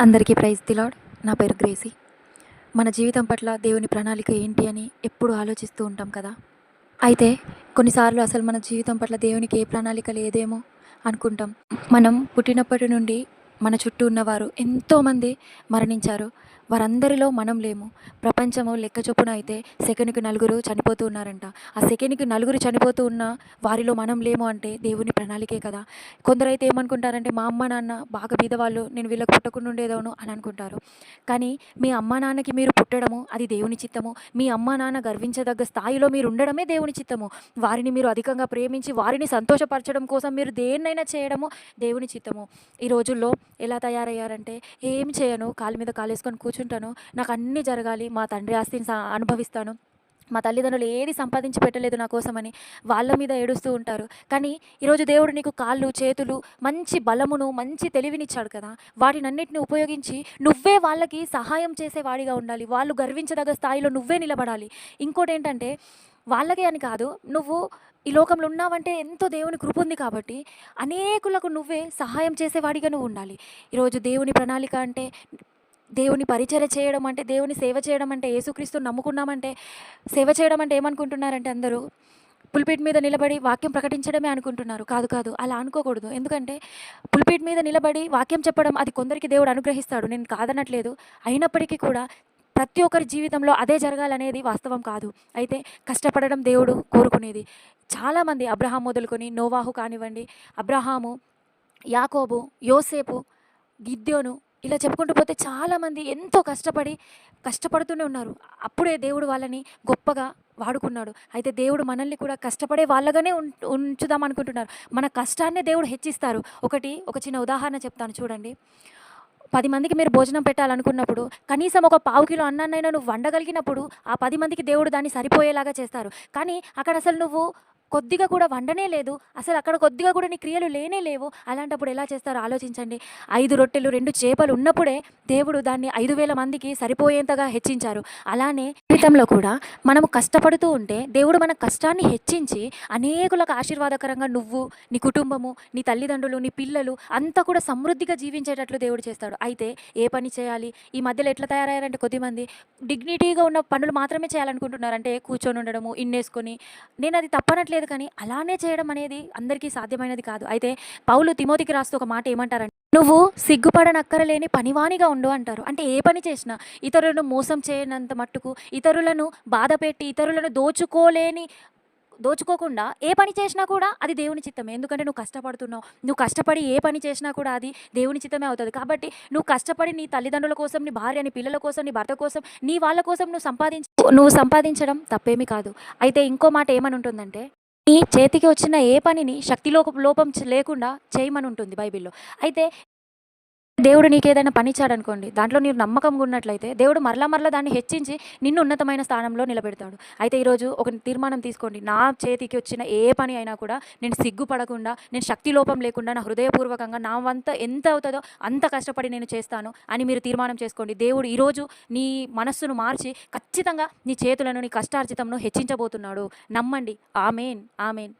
అందరికీ ప్రైజ్ దిలాడ్ నా పేరు గ్రేసీ. మన జీవితం పట్ల దేవుని ప్రణాళిక ఏంటి అని ఎప్పుడు ఆలోచిస్తూ ఉంటాం కదా. అయితే కొన్నిసార్లు అసలు మన జీవితం పట్ల దేవునికి ఏ ప్రణాళిక లేదేమో అనుకుంటాం. మనం పుట్టినప్పటి నుండి మన చుట్టూ ఉన్నవారు ఎంతోమంది మరణించారు. వారందరిలో మనం లేము. ప్రపంచము లెక్క చొప్పున అయితే సెకండ్కి నలుగురు చనిపోతూ ఉన్నారంట. ఆ సెకండ్కి నలుగురు చనిపోతూ ఉన్న వారిలో మనం లేము అంటే దేవుని ప్రణాళికే కదా. కొందరైతే ఏమనుకుంటారంటే మా అమ్మ నాన్న బాగా బీదవాళ్ళు నేను వీళ్ళకి పుట్టకుండా ఉండేదోను అని అనుకుంటారు. కానీ మీ అమ్మ నాన్నకి మీరు పుట్టడము అది దేవుని చిత్తము. మీ అమ్మ నాన్న గర్వించదగ్గ స్థాయిలో మీరు ఉండడమే దేవుని చిత్తము. వారిని మీరు అధికంగా ప్రేమించి వారిని సంతోషపరచడం కోసం మీరు దేన్నైనా చేయడము దేవుని చిత్తము. ఈ రోజుల్లో ఎలా తయారయ్యారంటే ఏం చేయను కాలు మీద కాలేసుకొని కూర్చుంటాను. నాకు అన్నీ జరగాలి మా తండ్రి ఆస్తిని సా- అనుభవిస్తాను. మా తల్లిదండ్రులు ఏది సంపాదించి పెట్టలేదు నా కోసమని వాళ్ళ మీద ఏడుస్తూ ఉంటారు. కానీ ఈరోజు దేవుడు నీకు కాళ్ళు చేతులు మంచి బలమును మంచి తెలివినిచ్చాడు కదా. వాటినన్నిటిని ఉపయోగించి నువ్వే వాళ్ళకి సహాయం చేసేవాడిగా ఉండాలి. వాళ్ళు గర్వించదగ్గ స్థాయిలో నువ్వే నిలబడాలి. ఇంకోటి ఏంటంటే వాళ్ళకే అని కాదు నువ్వు ఈ లోకంలో ఉన్నావంటే ఎంతో దేవుని కృప ఉంది కాబట్టి అనేకులకు నువ్వే సహాయం చేసేవాడిగా నువ్వు ఉండాలి. ఈరోజు దేవుని ప్రణాళిక అంటే దేవుని పరిచయ చేయడం అంటే దేవుని సేవ చేయడం అంటే యేసుక్రీస్తు నమ్ముకున్నామంటే సేవ చేయడం అంటే ఏమనుకుంటున్నారంటే అందరూ? పుల్పిట్ మీద నిలబడి వాక్యం ప్రకటించడమే అనుకుంటున్నారు. కాదు కాదు. అలా అనుకోకూడదు. ఎందుకంటే పుల్పిట్ మీద నిలబడి వాక్యం చెప్పడం అది కొందరికి దేవుడు అనుగ్రహిస్తాడు. నేను కాదనట్లేదు. అయినప్పటికీ కూడా ప్రతి ఒక్కరి జీవితంలో అదే జరగాలనేది వాస్తవం కాదు. అయితే కష్టపడడం దేవుడు కోరుకునేది. చాలామంది అబ్రహాం మొదలుకొని నోవాహు కానివ్వండి అబ్రహాము యాకోబు యోసేపు గిద్యోను ఇలా చెప్పుకుంటూ పోతే చాలామంది ఎంతో కష్టపడి కష్టపడుతూనే ఉన్నారు. అప్పుడే దేవుడు వాళ్ళని గొప్పగా వాడుకున్నాడు. అయితే దేవుడు మనల్ని కూడా కష్టపడే వాళ్ళగానే ఉం ఉంచుదాం అనుకుంటున్నారు. మన కష్టాన్నే దేవుడు హెచ్చిస్తారు. ఒకటి ఒక చిన్న ఉదాహరణ చెప్తాను చూడండి. పది మందికి మీరు భోజనం పెట్టాలనుకున్నప్పుడు కనీసం ఒక పావు కిలో అన్నాన్నైనా నువ్వు వండగలిగినప్పుడు ఆ పది మందికి దేవుడు దాన్ని సరిపోయేలాగా చేస్తారు. కానీ అక్కడ అసలు నువ్వు కొద్దిగా కూడా వండనే లేదు. అసలు అక్కడ కొద్దిగా కూడా నీ క్రియలు లేనే లేవు. అలాంటప్పుడు ఎలా చేస్తారో ఆలోచించండి. ఐదు రొట్టెలు రెండు చేపలు ఉన్నప్పుడే దేవుడు దాన్ని ఐదు వేల మందికి సరిపోయేంతగా హెచ్చించారు. అలానే జీవితంలో కూడా మనము కష్టపడుతూ ఉంటే దేవుడు మన కష్టాన్ని హెచ్చించి అనేకులకు ఆశీర్వాదకరంగా నువ్వు నీ కుటుంబము నీ తల్లిదండ్రులు నీ పిల్లలు అంతా కూడా సమృద్ధిగా జీవించేటట్లు దేవుడు చేస్తాడు. అయితే ఏ పని చేయాలి? ఈ మధ్యలో ఎట్లా తయారయ్యారంటే కొద్దిమంది డిగ్నిటీగా ఉన్న పనులు మాత్రమే చేయాలనుకుంటున్నారు. అంటే కూర్చొని ఉండడము ఇన్నేసుకొని. నేను అది తప్పనట్లేదు కానీ అలానే చేయడం అనేది అందరికీ సాధ్యమైనది కాదు. అయితే పౌలు తిమోతికి రాస్తూ ఒక మాట ఏమంటారంటే నువ్వు సిగ్గుపడనక్కరలేని పనివానిగా ఉండు అంటారు. అంటే ఏ పని చేసినా ఇతరులను మోసం చేయనంత మట్టుకు ఇతరులను బాధ పెట్టి ఇతరులను దోచుకోలేని దోచుకోకుండా ఏ పని చేసినా కూడా అది దేవుని చిత్తమే. ఎందుకంటే నువ్వు కష్టపడుతున్నావు. నువ్వు కష్టపడి ఏ పని చేసినా కూడా అది దేవుని చిత్తమే అవుతుంది. కాబట్టి నువ్వు కష్టపడి నీ తల్లిదండ్రుల కోసం నీ భార్య నీ పిల్లల కోసం నీ భర్త కోసం నీ వాళ్ళ కోసం నువ్వు సంపాదించ నువ్వు సంపాదించడం తప్పేమీ కాదు. అయితే ఇంకో మాట ఏమని ఉంటుందంటే నీ చేతికి వచ్చిన ఏ పనిని శక్తి లోపం లోపం లేకుండా చేయమని ఉంటుంది బైబిల్లో. అయితే దేవుడు నీకు ఏదైనా పని ఇచ్చాడనుకోండి దాంట్లో నీవు నమ్మకంగా ఉన్నట్లయితే దేవుడు మరలా మరలా దాన్ని హెచ్చించి నిన్ను ఉన్నతమైన స్థానంలో నిలబెడతాడు. అయితే ఈరోజు ఒక తీర్మానం తీసుకోండి. నా చేతికి వచ్చిన ఏ పని అయినా కూడా నేను సిగ్గుపడకుండా నేను శక్తి లోపం లేకుండా నా హృదయపూర్వకంగా నా వంత ఎంత అవుతుందో అంత కష్టపడి నేను చేస్తాను అని మీరు తీర్మానం చేసుకోండి. దేవుడు ఈరోజు నీ మనస్సును మార్చి ఖచ్చితంగా నీ చేతులను నీ కష్టార్జితంను హెచ్చించబోతున్నాడు. నమ్మండి. ఆమెన్. ఆమెన్.